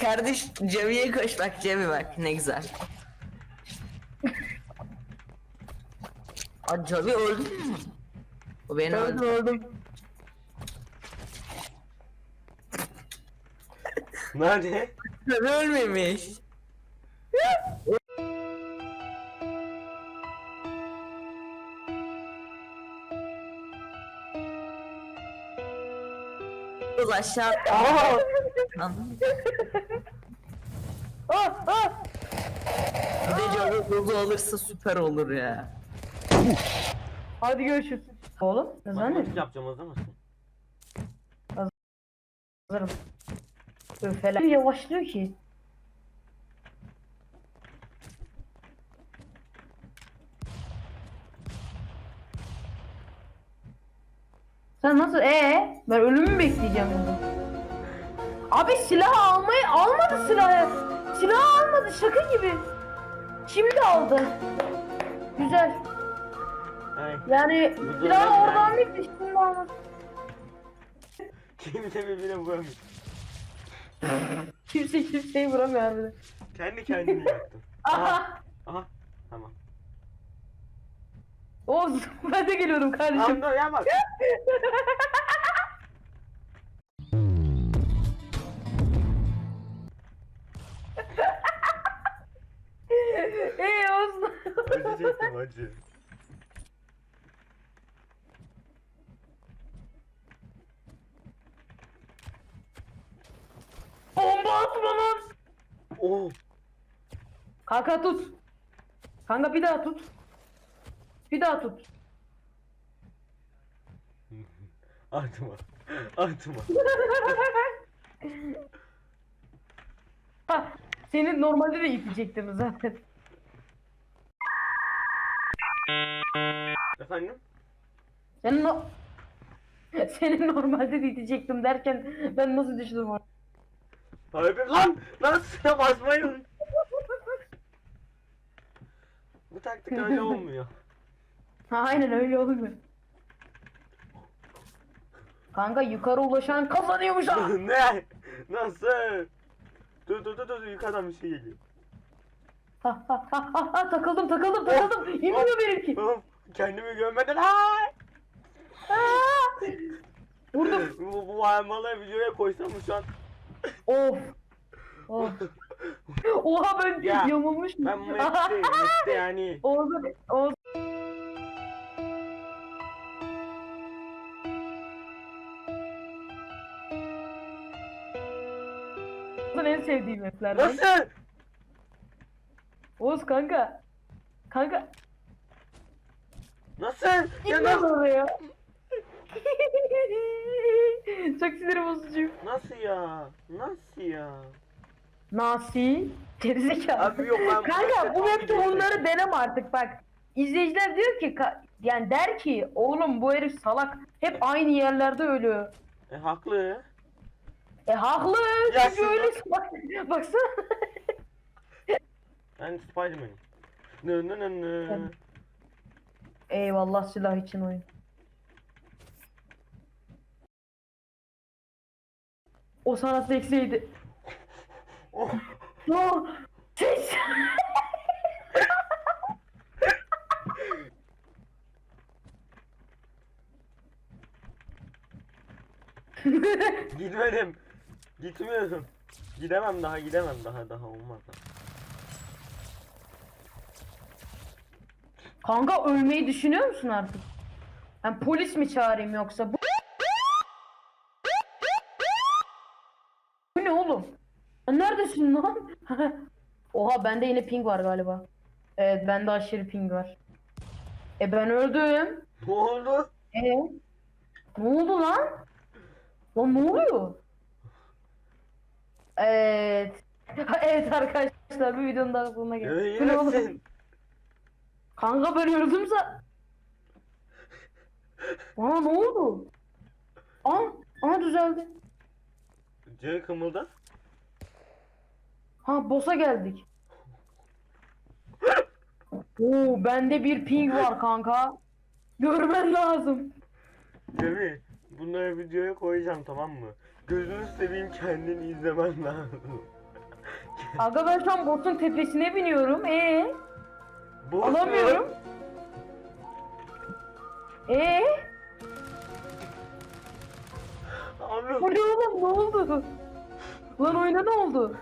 kardeş Cevi'ye koş bak Cevi bak ne güzel. Aa Cevi öldü mü? O beni öldü. öldüm. Nerede? Cevi ölmemiş. Kız aşağı Aa! Anladın mı? Ah, ah! Bir de Cevi Gogo alırsa süper olur ya. Hadi görüşürüz. Oğlum ne Matematik zannediyorsun? yapacağım hazır mısın? Hazırım. Öfeler. Yavaşlıyor ki. Sen nasıl ee? Ben ölümü mü bekleyeceğim burada? Abi silah almayı almadı silahı. Silah almadı şaka gibi. Şimdi aldı. Güzel. Ay, Yani Bu silah oradan bitti şimdi almadı. kimse birbirine vuramıyor. Kimse kimseyi vuramıyor harbiden. Kendi kendini yaktım. Aha. Aha. Tamam. Oğuz ben de geliyorum kardeşim. Dur ya bak. Ey Oğuz. Acı çektim acı. Bomba atma lan. Oo. Kanka tut. Kanka bir daha tut. Bir daha tut. Atma. Atma. Ha, senin normalde de itecektim zaten. Efendim? Senin no... Senin normalde de itecektim derken ben nasıl düştüm oraya? Harbi lan! Lan sıra basmayın! Bu taktik öyle olmuyor. Ha, aynen öyle olmuyor. Kanka yukarı ulaşan kazanıyormuş ha. ne? Nasıl? Dur dur dur dur yukarıdan bir şey geliyor. Ha ha ha ha ha takıldım takıldım takıldım. İnmiyor benimki. Oğlum kendimi görmeden! Aa! Vurdum. Bu, bu armaları videoya koysam şu an Of. Of. Oha ben Ya, yamulmuşum. ben mette mette yani Oğuz'un Oğuz. Oğuz'un en sevdiğim maplerden. Nasıl? Oğuz kanka. Kanka. Nasıl? Ya nasıl? oraya. Çok sinir bozucu. Nasıl ya? Nasıl ya? Nasi. Gerizekalı. Abi yok, ben Kanka bu map'te bir onları deneme artık bak. İzleyiciler diyor ki ka- yani der ki oğlum bu herif salak hep aynı yerlerde ölüyor. E haklı. E haklı Ya çünkü öyle bak, baksana. Ben Spiderman'im. Nı nı nı nı. Eyvallah silah için oyun. O sana seksiydi. Oh. No. Seks. Gitmedim. Gitmiyorum. Gidemem daha gidemem daha daha olmaz. Kanka ölmeyi düşünüyor musun artık? Ben polis mi çağırayım yoksa? Bu, bu ne oğlum? Sen neredesin lan? Oha bende yine ping var galiba. Evet bende aşırı ping var. E ben öldüm. Ne oldu? E ne oldu lan? Lan ne oluyor? Evet. evet arkadaşlar bir videonun daha sonuna geldik. Ne? Öylesin. Kanka ben öldüm za... Aa ne oldu? Aa, aa düzeldi. C kımılda. Ha boss'a geldik. Oo bende bir ping var kanka. Görmen lazım. Cemil bunları videoya koyacağım tamam mı? Gözünü seveyim kendini izlemen lazım. Aga ben şu an boss'un tepesine biniyorum. E Boss alamıyorum. E Abi bu ne oğlum ne oldu? Lan oyuna ne oldu?